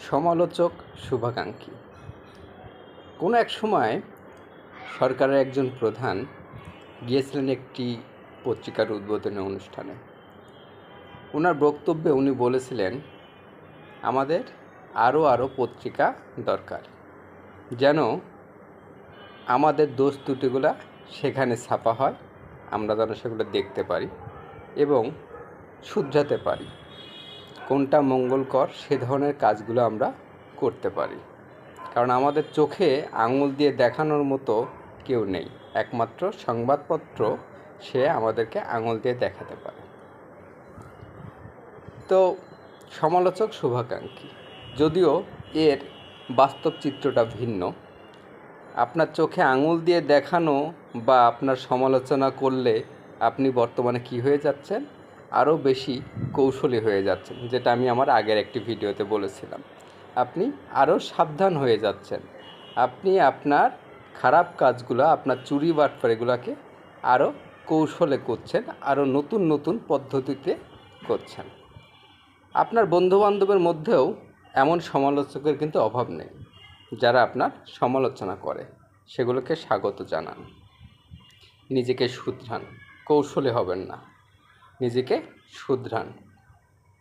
সমালোচক শুভাকাঙ্ক্ষী। কোনো এক সময় সরকারের একজন প্রধান গিয়েছিলেন একটি পত্রিকার উদ্বোধনী অনুষ্ঠানে। ওনার বক্তব্যে উনি বলেছিলেন, আমাদের আরও আরও পত্রিকা দরকার, যেন আমাদের দোষ ত্রুটিগুলো সেখানে ছাপা হয়, আমরা যেন সেগুলো দেখতে পারি এবং শুধরাতে পারি। কোনটা মঙ্গলকর, সে ধরনের কাজগুলো আমরা করতে পারি। কারণ আমাদের চোখে আঙুল দিয়ে দেখানোর মতো কেউ নেই। একমাত্র সংবাদপত্র সে আমাদেরকে আঙুল দিয়ে দেখাতে পারে। তো সমালোচক শুভাকাঙ্ক্ষী, যদিও এর বাস্তব চিত্রটা ভিন্ন। আপনার চোখে আঙুল দিয়ে দেখানো বা আপনার সমালোচনা করলে আপনি বর্তমানে কি হয়ে যাচ্ছেন? আরও বেশি কৌশলী হয়ে যাচ্ছেন, যেটা আমি আমার আগের একটি ভিডিওতে বলেছিলাম। আপনি আরও সাবধান হয়ে যাচ্ছেন। আপনি আপনার খারাপ কাজগুলো, আপনার চুরি বাটফারিগুলোকে আরও কৌশলে করছেন, আরও নতুন নতুন পদ্ধতিতে করছেন। আপনার বন্ধুবান্ধবের মধ্যেও এমন সমালোচকের কিন্তু অভাব নেই, যারা আপনার সমালোচনা করে। সেগুলোকে স্বাগত জানান। নিজেকে শুধরান। কৌশলে হবেন না। নিজেকে শুধরান।